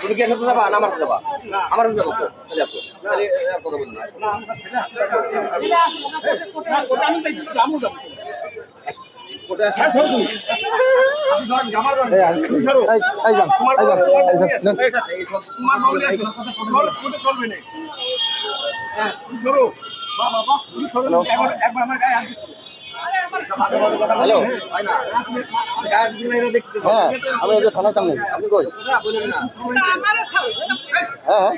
তুমি কি একসাথে যাবা না আমার যাবা আমার যাব তাহলে আসো তাহলে কথা বলব না ওটা এই সব হ্যালো। হয় হ্যাঁ আমি যে থানার সামনে। আপনি কই? হ্যাঁ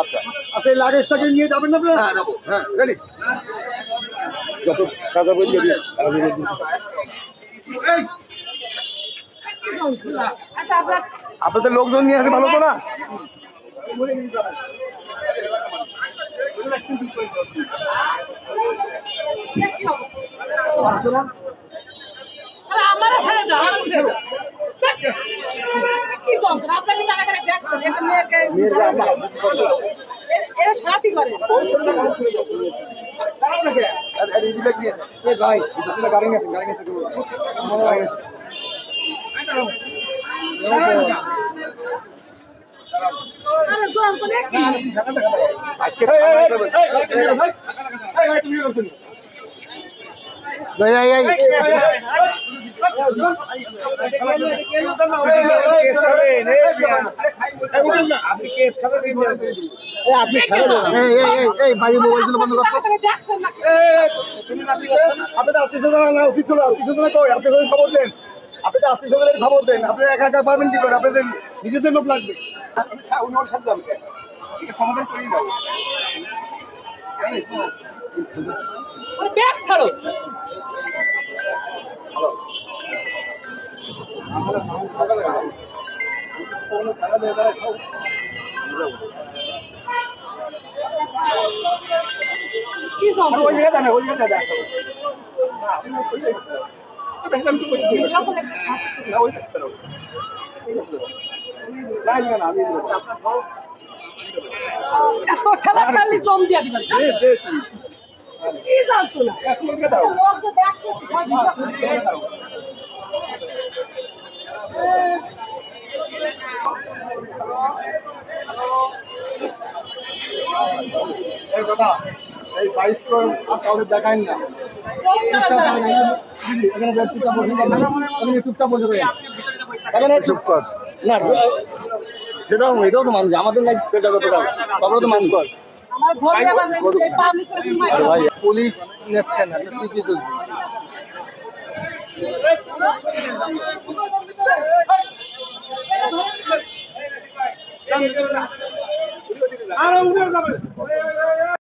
আচ্ছা। আচ্ছা এই লাগেজটাকে নিয়ে যাবেন না আপনারা? হ্যাঁ যাব। হ্যাঁ রেডি যত কাজা বই রেডি আপনাদের লোকজন নিয়ে আসলে ভালো তো না আমার ছেড়ে দাও আমার ছেড়ে দাও কি যন্ত্রণা আপনাকে টাকা টাকা দেখছেন একটা মেয়েকে এরা সাথী করে ভাই গাড়ি নিয়ে গাড়ি নিয়ে আসেন খবর দেন। আপনি তো আত্মীয় স্বজনের খবর দেন। আপনি একা একা পারবেন কি করে আপনাদের নিজেদের লোক লাগবে। আপনি খা- উনি ওর সাথে যাবেন এটা সমাধান করেই যাব। ব্যাগ ছাড়ো। কি ঠেলা ঠেলি দিয়ে দিবেন। এই জায়গায় এই বাইশ আর কাউকে দেখায় না চুপ কর না সেটাও এটাও তো মানুষ আমাদের লাইফ সেটা কতটা তারপরে তো মানুষ পুলিশ নেচ্ছে না কি করবি যাবে